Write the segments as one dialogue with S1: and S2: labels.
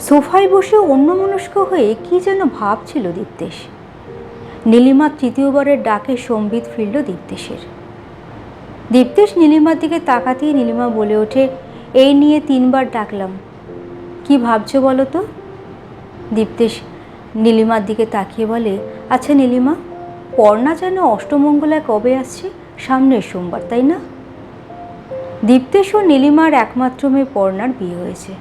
S1: সোফায় বসে অন্যমনস্ক হয়ে কি যেন ভাবছিল দীপ্তেশ। নীলিমা তৃতীয়বারের ডাকে সম্বিত ফিরল দীপ্তেশের। দীপ্তেশ নীলিমার দিকে তাকাতেই নীলিমা বলে ওঠে, এই নিয়ে তিনবার ডাকলাম। কি ভাবছ বলো তো? দীপ্তেশ নীলিমার দিকে তাকিয়ে বলে আচ্ছা নীলিমা, পর্ণা যেন অষ্টমঙ্গলায় কবে আসছে? সামনের সোমবার, তাই না? দীপ্তেশ ও নীলিমার একমাত্র মেয়ে পর্ণার বিয়ে হয়েছে।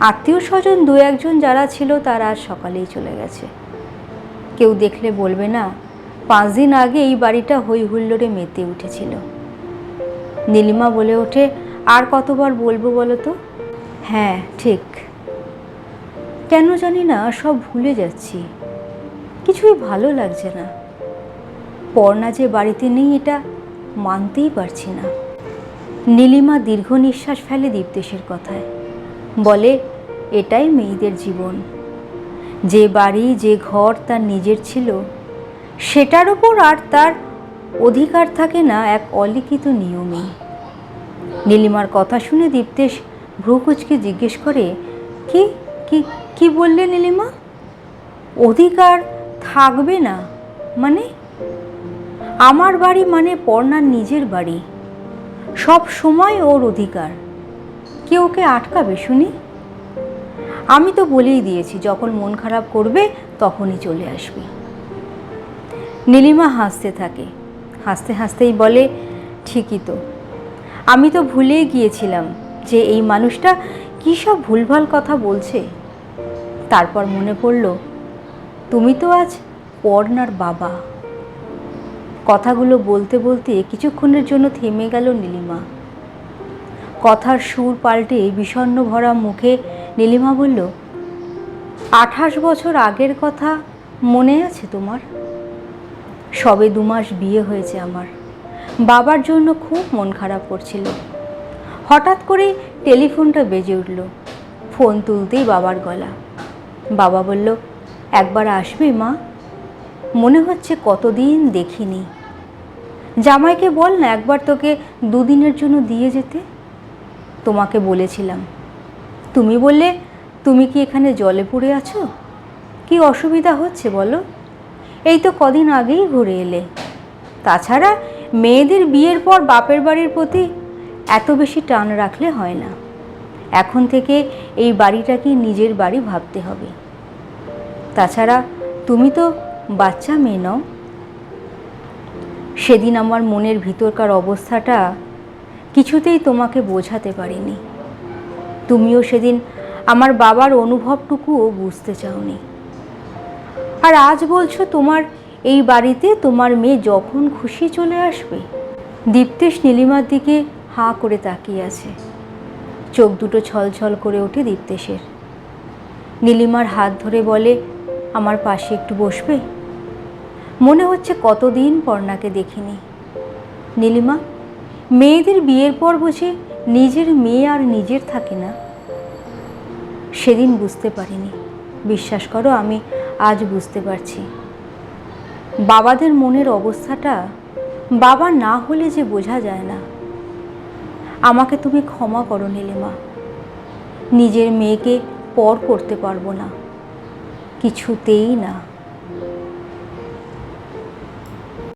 S1: আত্মীয় স্বজন দু একজন যারা ছিল, তারা আজ সকালেই চলে গেছে। কেউ দেখলে বলবে না, পাঁচ দিন আগে এই বাড়িটা হই হুল্লোড়ে মেতে উঠেছিল। নীলিমা বলে ওঠে, আর কতবার বলব বলো তো? হ্যাঁ ঠিক। কেন জানি না, সব ভুলে যাচ্ছি। কিছুই ভালো লাগছে না। পর্ণা যে বাড়িতে নেই, এটা মানতেই পারছি না। নীলিমা দীর্ঘ নিঃশ্বাস ফেলে দীপ্তেশের কথায়। বলে, এটাই মেয়েদের জীবন। যে বাড়ি, যে ঘর তার নিজের ছিল, সেটার ওপর আর তার অধিকার থাকে না এক অলিখিত নিয়মে। নীলিমার কথা শুনে দীপ্তেশ ভ্রুকুচকে জিজ্ঞেস করে, কি কি কি বললে নীলিমা? অধিকার থাকবে না মানে? আমার বাড়ি মানে পর্ণার নিজের বাড়ি। সব সময় ওর অধিকার। কে ওকে আটকাবে, শুনি? আমি তো বলেই দিয়েছি, যখন মন খারাপ করবে, তখনই চলে আসবে। নীলিমা হাসতে থাকে। হাসতে হাসতেই বলে, ঠিকই তো। আমি তো ভুলেই গিয়েছিলাম যে এই মানুষটা কী সব ভুলভাল কথা বলছে। তারপর মনে পড়ল, তুমি তো আজ পর্ণার বাবা। কথাগুলো বলতে বলতে কিছুক্ষণের জন্য থেমে গেল নীলিমা। কথার সুর পাল্টে বিষণ্ণ ভরা মুখে নীলিমা বলল, আঠাশ বছর আগের কথা মনে আছে তোমার? সবে দু মাস বিয়ে হয়েছে আমার। বাবার জন্য খুব মন খারাপ করছিল। হঠাৎ করে টেলিফোনটা বেজে উঠল। ফোন তুলতেই বাবার গলা। বাবা বলল, একবার আসবে মা। মনে হচ্ছে কতদিন দেখিনি। জামাইকে বল না একবার তোকে দুদিনের জন্য দিয়ে যেতে। তোমাকে বলেছিলাম। তুমি বললে, তুমি কি এখানে জলে পড়ে আছো? কি অসুবিধা হচ্ছে বলো? এই তো কদিন আগেই ঘুরে এলে। তাছাড়া মেয়েদের বিয়ের পর বাপের বাড়ির প্রতি এত বেশি টান রাখলে হয় না। এখন থেকে এই বাড়িটাকে নিজের বাড়ি ভাবতে হবে। তাছাড়া তুমি তো বাচ্চা মেয়ে নও। সেদিন আমার মনের ভিতরকার অবস্থাটা কিছুতেই তোমাকে বোঝাতে পারিনি। তুমিও সেদিন আমার বাবার অনুভবটুকুও বুঝতে চাওনি। আর আজ বলছো তোমার এই বাড়িতে তোমার মেয়ে যখন খুশি চলে আসবে, দীপ্তেশ নীলিমার দিকে হাঁ করে তাকিয়ে আছে। চোখ দুটো ছলছল করে ওঠে দীপ্তেশের। নীলিমার হাত ধরে বলে, আমার পাশে একটু বসবে? মনে হচ্ছে কতদিন পর্ণাকে দেখিনি। নীলিমা মেয়েদের বিয়ের পর বুঝি নিজের মেয়ে আর নিজের থাকে না। সেদিন বুঝতে পারিনি। বিশ্বাস করো, আমি আজ বুঝতে পারছি। বাবাদের মনের অবস্থাটা বাবা না হলে যে বোঝা যায় না। আমাকে তুমি ক্ষমা করো নীলিমা। নিজের মেয়েকে পর করতে পারব না। কিছুতেই না।